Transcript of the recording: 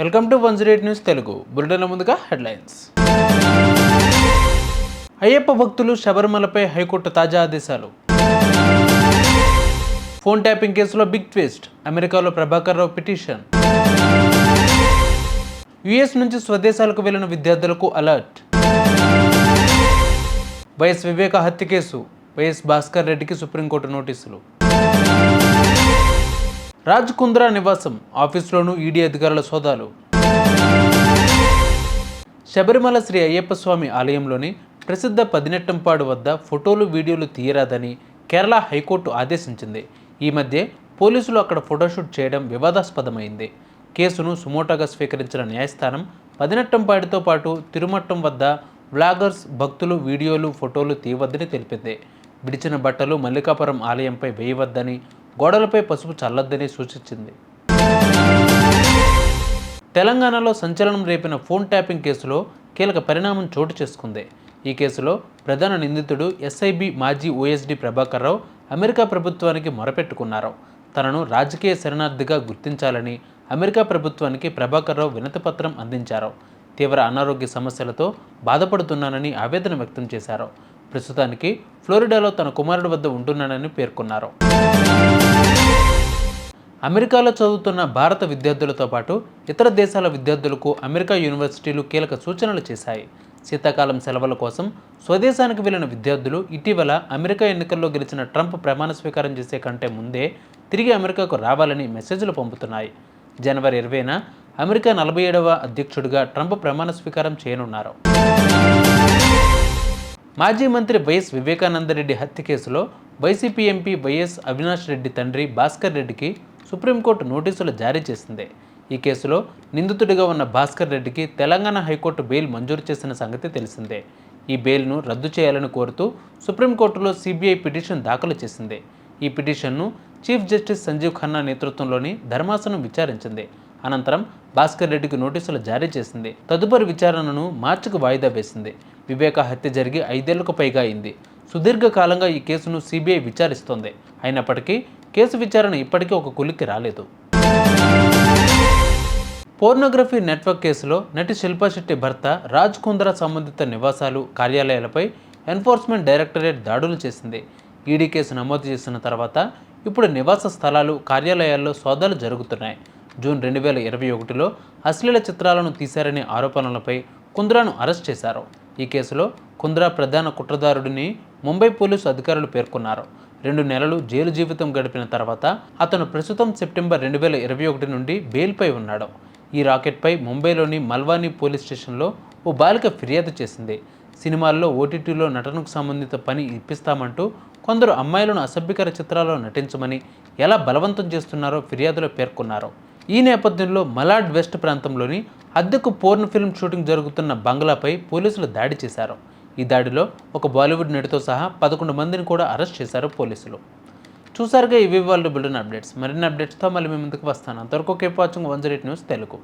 Welcome to one zero eight news Telugu. Bulletin ముందుగా headlines. Ayyappa భక్తులు శబరిమలపై హైకోర్టు తాజా ఆదేశాలు. ఫోన్ ట్యాపింగ్ కేసులో బిగ్ ట్విస్ట్. అమెరికాలో ప్రభాకర్ రావు పిటిషన్. యుఎస్ నుంచి స్వదేశాలకు వెళ్ళిన విద్యార్థులకు అలర్ట్. వైఎస్ వివేక హత్య కేసు. వైఎస్ భాస్కర్ రెడ్డికి సుప్రీంకోర్టు నోటీసులు. రాజ్ కుంద్రా నివాసం ఆఫీసులోనూ ఈడీ అధికారుల సోదాలు. శబరిమల శ్రీ అయ్యప్ప స్వామి ఆలయంలోని ప్రసిద్ధ పదినెట్టంపాడు వద్ద ఫోటోలు వీడియోలు తీయరాదని కేరళ హైకోర్టు ఆదేశించింది. ఈ మధ్య పోలీసులు అక్కడ ఫోటోషూట్ చేయడం వివాదాస్పదమైంది. కేసును సుమోటోగా స్వీకరించిన న్యాయస్థానం పదినెట్టంపాడితో పాటు తిరుమట్టం వద్ద వ్లాగర్స్ భక్తులు వీడియోలు ఫోటోలు తీయవద్దని తెలిపింది. విడిచిన బట్టలు మల్లికాపురం ఆలయంపై వేయవద్దని గోడలపై పసుపు చల్లొద్దని సూచించింది. తెలంగాణలో సంచలనం రేపిన ఫోన్ ట్యాపింగ్ కేసులో కీలక పరిణామం చోటు చేసుకుంది. ఈ కేసులో ప్రధాన నిందితుడు ఎస్ఐబి మాజీ ఓఎస్డి ప్రభాకర్ రావు అమెరికా ప్రభుత్వానికి మొరపెట్టుకున్నారు. తనను రాజకీయ శరణార్థిగా గుర్తించాలని అమెరికా ప్రభుత్వానికి ప్రభాకర్ రావు వినతిపత్రం అందించారు. తీవ్ర అనారోగ్య సమస్యలతో బాధపడుతున్నానని ఆవేదన వ్యక్తం చేశారు. ప్రస్తుతానికి ఫ్లోరిడాలో తన కుమారుడి వద్ద ఉంటున్నానని పేర్కొన్నారు. అమెరికాలో చదువుతున్న భారత విద్యార్థులతో పాటు ఇతర దేశాల విద్యార్థులకు అమెరికా యూనివర్సిటీలు కీలక సూచనలు చేశాయి. శీతాకాలం సెలవుల కోసం స్వదేశానికి వెళ్ళిన విద్యార్థులు ఇటీవల అమెరికా ఎన్నికల్లో గెలిచిన ట్రంప్ ప్రమాణ స్వీకారం చేసే కంటే ముందే తిరిగి అమెరికాకు రావాలని మెసేజ్లు పంపుతున్నాయి. జనవరి ఇరవైన అమెరికా నలభై ఏడవ అధ్యక్షుడిగా ట్రంప్ ప్రమాణ స్వీకారం చేయనున్నారు. మాజీ మంత్రి వైఎస్ వివేకానందరెడ్డి హత్య కేసులో YCP MP YS Avinash Reddy తండ్రి భాస్కర్ రెడ్డికి సుప్రీంకోర్టు నోటీసులు జారీ చేసింది. ఈ కేసులో నిందితుడిగా ఉన్న భాస్కర్ రెడ్డికి తెలంగాణ హైకోర్టు బెయిల్ మంజూరు చేసిన సంగతి తెలిసిందే. ఈ బెయిల్ను రద్దు చేయాలని కోరుతూ సుప్రీంకోర్టులో సిబిఐ పిటిషన్ దాఖలు చేసింది. ఈ పిటిషన్ను చీఫ్ జస్టిస్ సంజీవ్ ఖన్నా నేతృత్వంలోని ధర్మాసనం విచారించింది. అనంతరం భాస్కర్ రెడ్డికి నోటీసులు జారీ చేసింది. తదుపరి విచారణను మార్చికి వాయిదా వేసింది. వివేక హత్య జరిగి ఐదేళ్ళకు పైగా అయింది. సుదీర్ఘకాలంగా ఈ కేసును సిబిఐ విచారిస్తోంది. అయినప్పటికీ కేసు విచారణ ఇప్పటికీ ఒక కులికి రాలేదు. పోర్నోగ్రఫీ నెట్వర్క్ కేసులో నటి శిల్పా శెట్టి భర్త రాజ్ కుంద్రా సంబంధిత నివాసాలు కార్యాలయాలపై ఎన్ఫోర్స్మెంట్ డైరెక్టరేట్ దాడులు చేసింది. ఈడీ కేసు నమోదు చేసిన తర్వాత ఇప్పుడు నివాస స్థలాలు కార్యాలయాల్లో సోదాలు జరుగుతున్నాయి. జూన్ రెండు వేల ఇరవై ఒకటిలో అశ్లీల చిత్రాలను తీశారనే ఆరోపణలపై కుంద్రాను అరెస్ట్ చేశారు. ఈ కేసులో కుంద్రా ప్రధాన కుట్రదారుడిని ముంబై పోలీసు అధికారులు పేర్కొన్నారు. రెండు నెలలు జైలు జీవితం గడిపిన తర్వాత అతను ప్రస్తుతం సెప్టెంబర్ రెండు వేల ఇరవై ఒకటి నుండి బెయిల్పై ఉన్నాడు. ఈ రాకెట్పై ముంబైలోని మల్వానీ పోలీస్ స్టేషన్లో ఓ బాలిక ఫిర్యాదు చేసింది. సినిమాల్లో ఓటీటీలో నటనకు సంబంధిత పని ఇప్పిస్తామంటూ కొందరు అమ్మాయిలను అసభ్యకర చిత్రాల్లో నటించమని ఎలా బలవంతం చేస్తున్నారో ఫిర్యాదులో పేర్కొన్నారు. ఈ నేపథ్యంలో మలాడ్ వెస్ట్ ప్రాంతంలోని అద్దెకు పోర్న్ ఫిల్మ్ షూటింగ్ జరుగుతున్న బంగ్లాపై పోలీసులు దాడి చేశారు. ఈ దాడిలో ఒక బాలీవుడ్ నటితో సహా పదకొండు మందిని కూడా అరెస్ట్ చేశారు పోలీసులు. చూసారుగా ఇవి వాళ్ళు బిల్డన్ అప్డేట్స్. మరిన్ని అప్డేట్స్తో మళ్ళీ మీ ముందుకు వస్తాను. అంతవరకు keep watching one zero news Telugu.